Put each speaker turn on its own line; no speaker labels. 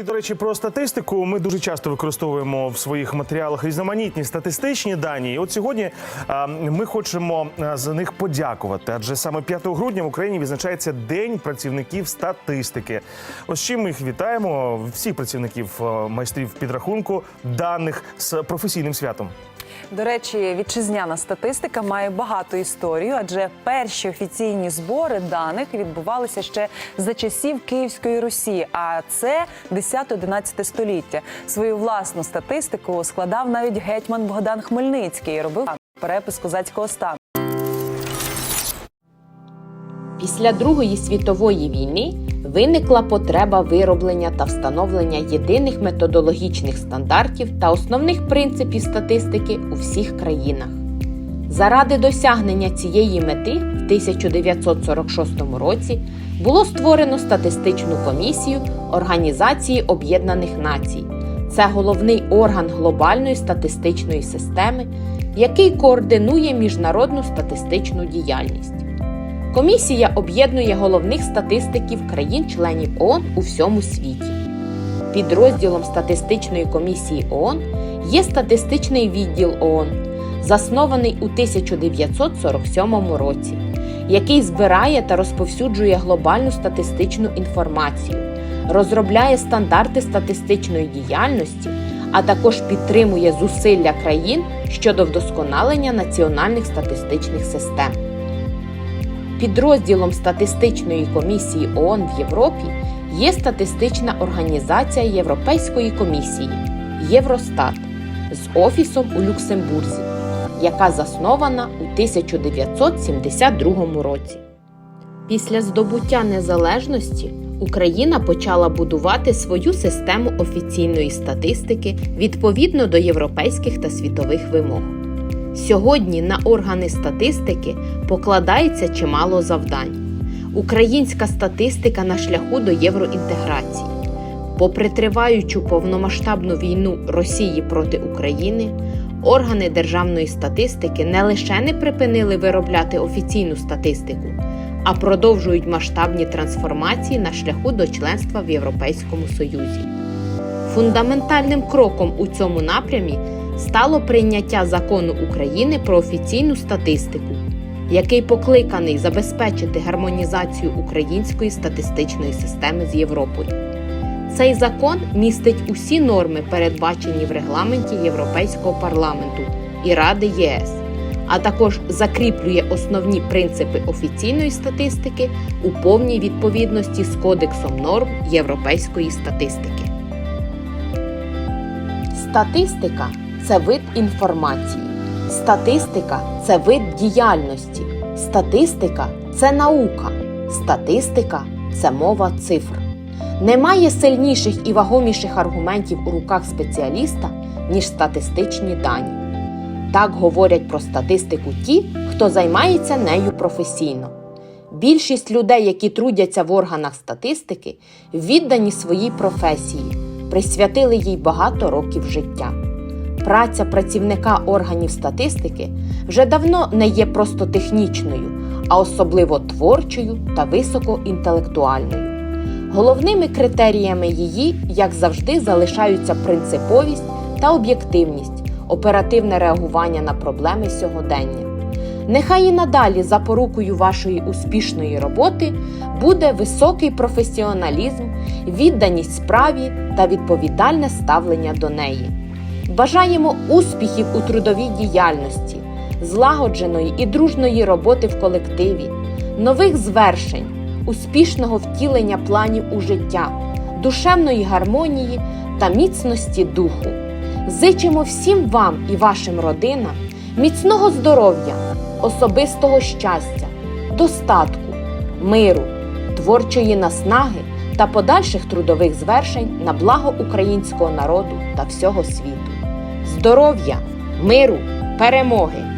і до речі, про статистику ми дуже часто використовуємо в своїх матеріалах різноманітні статистичні дані. І от сьогодні ми хочемо за них подякувати. Адже саме 5 грудня в Україні відзначається День працівників статистики. Ось чим ми їх вітаємо всіх працівників майстрів підрахунку даних з професійним святом.
До речі, вітчизняна статистика має багату історію, адже перші офіційні збори даних відбувалися ще за часів Київської Русі. А це 10-11 століття. Свою власну статистику складав навіть гетьман Богдан Хмельницький і робив перепис козацького стану.
Після Другої світової війни виникла потреба вироблення та встановлення єдиних методологічних стандартів та основних принципів статистики у всіх країнах. Заради досягнення цієї мети в 1946 році було створено статистичну комісію Організації Об'єднаних Націй. Це головний орган глобальної статистичної системи, який координує міжнародну статистичну діяльність. Комісія об'єднує головних статистиків країн-членів ООН у всьому світі. Підрозділом статистичної комісії ООН є статистичний відділ ООН, заснований у 1947 році, який збирає та розповсюджує глобальну статистичну інформацію, розробляє стандарти статистичної діяльності, а також підтримує зусилля країн щодо вдосконалення національних статистичних систем. Підрозділом статистичної комісії ООН в Європі є статистична організація Європейської комісії Євростат з офісом у Люксембурзі, яка заснована у 1972 році. Після здобуття незалежності Україна почала будувати свою систему офіційної статистики відповідно до європейських та світових вимог. Сьогодні на органи статистики покладається чимало завдань. Українська статистика на шляху до євроінтеграції. Попри триваючу повномасштабну війну Росії проти України, органи державної статистики не лише не припинили виробляти офіційну статистику, а продовжують масштабні трансформації на шляху до членства в Європейському Союзі. Фундаментальним кроком у цьому напрямі стало прийняття закону України про офіційну статистику, який покликаний забезпечити гармонізацію української статистичної системи з Європою. Цей закон містить усі норми, передбачені в регламенті Європейського парламенту і Ради ЄС, а також закріплює основні принципи офіційної статистики у повній відповідності з Кодексом норм європейської статистики. Статистика це вид інформації. Статистика це вид діяльності. Статистика це наука. Статистика це мова цифр. Немає сильніших і вагоміших аргументів у руках спеціаліста, ніж статистичні дані. Так говорять про статистику ті, хто займається нею професійно. Більшість людей, які трудяться в органах статистики, віддані своїй професії, присвятили їй багато років життя. Праця працівника органів статистики вже давно не є просто технічною, а особливо творчою та високоінтелектуальною. Головними критеріями її, як завжди, залишаються принциповість та об'єктивність, оперативне реагування на проблеми сьогодення. Нехай і надалі запорукою вашої успішної роботи буде високий професіоналізм, відданість справі та відповідальне ставлення до неї. Бажаємо успіхів у трудовій діяльності, злагодженої і дружної роботи в колективі, нових звершень, успішного втілення планів у життя, душевної гармонії та міцності духу. Зичимо всім вам і вашим родинам міцного здоров'я, особистого щастя, достатку, миру, творчої наснаги та подальших трудових звершень на благо українського народу та всього світу. Здоров'я, миру, перемоги!